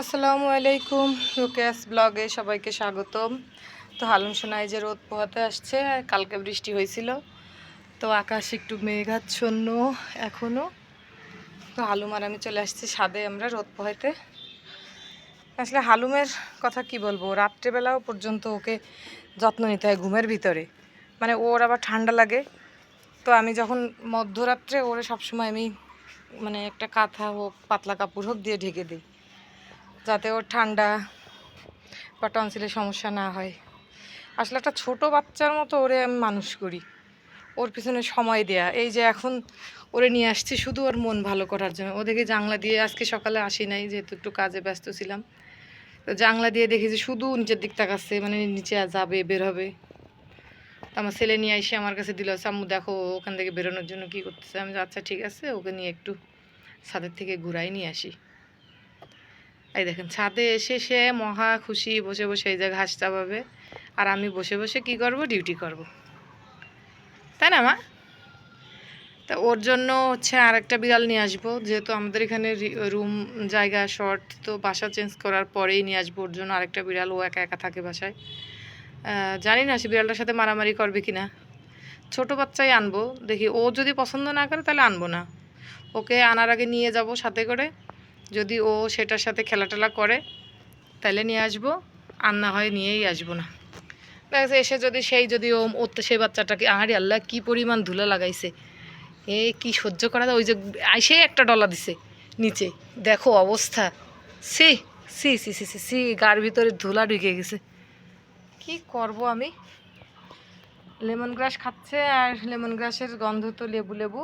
আসসালামু আলাইকুম রুকেশ ব্লগে সবাইকে স্বাগতম। তো হালুম সোনাই যে রোদ পোহাতে আসছে, কালকে বৃষ্টি হয়েছিল, তো আকাশ একটু মেঘাচ্ছন্ন এখনও তো হালুম আর আমি চলে আসছি ছাদে আমরা রোদ পোহাইতে। আসলে হালুমের কথা কি বলব, রাত্রেবেলাও পর্যন্ত ওকে যত্ন নিতে হয় ঘুমের ভিতরে। মানে ওর আবার ঠান্ডা লাগে। তো আমি যখন মধ্যরাত্রে ওরে সবসময় আমি মানে একটা কাঁথা হোক, পাতলা কাপড় হোক দিয়ে ঢেকে দিই। যাতে ওর ঠান্ডা বা টনসিলের সমস্যা না হয়। আসলে একটা ছোট বাচ্চার মতো ওরে আমি মানুষ করি। ওর পিছনে সময় দেয়া। এই যে এখন ওরে নিয়ে আসছি শুধু ওর মন ভালো করার জন্য। ওদেরকে জাংলা দিয়ে আজকে সকালে আসি নাই, যেহেতু একটু কাজে ব্যস্ত ছিলাম। তো জাংলা দিয়ে দেখি যে শুধু নিচের দিক তাকাচ্ছে মানে নিচে যাবে, বের হবে। আমার ছেলে নিয়ে এসে আমার কাছে দিল, আম্মু, দেখো ওখান থেকে বেরোনোর জন্য কী করতেছে? আমি আচ্ছা ঠিক আছে, ওকে নিয়ে একটু ছাদের থেকে ঘুরাই নিয়ে আসি। এই দেখেন, ছাদে এসে সে মহা খুশি, বসে বসে এই যে ঘাস চাপাবে। আর আমি বসে বসে কি করব? ডিউটি করব। তাই না, মা? তা ওর জন্য হচ্ছে আর একটা বিড়াল নিয়ে আসব। যেহেতু আমাদের এখানে রুম জায়গা শর্ট তো বাসা চেঞ্জ করার পরেই নিয়ে আসব ওর জন্য আরেকটা বিড়াল। ও একা একা থাকে বাসায়। জানি না সে বিড়ালটার সাথে মারামারি করবে কি না ছোটো বাচ্চাই আনব। দেখি ও যদি পছন্দ না করে তাহলে আনব না। ওকে আনার আগে নিয়ে যাব সাথে করে। যদি ও সেটার সাথে খেলা টেলা করে তাহলে নিয়ে আসব। আর না হয় নিয়েই আসব না। দেখা এসে যদি সেই যদি ও ওর সেই বাচ্চাটাকে, আহারি আল্লাহ, কি পরিমাণ ধুলো লাগাইছে। এ কি সহ্য করা যায়? ওই যে আইসে একটা ডলা দিছে নিচে। দেখো অবস্থা। সি সি সি সি সি সি গার ভিতরে ধুলা ঢুকে গেছে। কি করব আমি? লেমন গ্রাস খাচ্ছে আর লেমন গ্রাসের গন্ধ তো লেবু লেবু।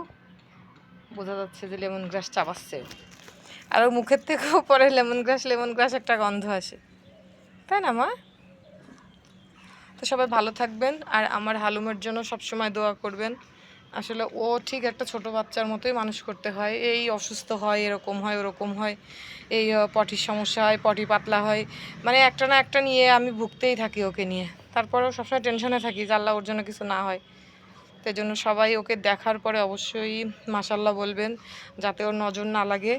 বোঝা যাচ্ছে যে লেমন গ্রাস চাবাচ্ছে। আর ওর মুখের থেকেও পরে লেমন গ্রাস লেমন গ্রাস একটা গন্ধ আসে। তাই না, মা? তো সবাই ভালো থাকবেন, আর আমার হালুমের জন্য সবসময় দোয়া করবেন। আসলে ও ঠিক একটা ছোট বাচ্চার মতোই মানুষ করতে হয়। এই অসুস্থ হয়, এরকম হয়, ওরকম হয়। এই পটির সমস্যা হয়, পটি পাতলা হয়। মানে একটা না একটা নিয়ে আমি ভুগতেই থাকি ওকে নিয়ে। তারপরেও সবসময় টেনশনে থাকি যে আল্লাহ ওর জন্য কিছু না হয়। তো জন্য সবাই ওকে দেখার পরে অবশ্যই মাসাল্লাহ বলবেন, যাতে ওর নজর না লাগে।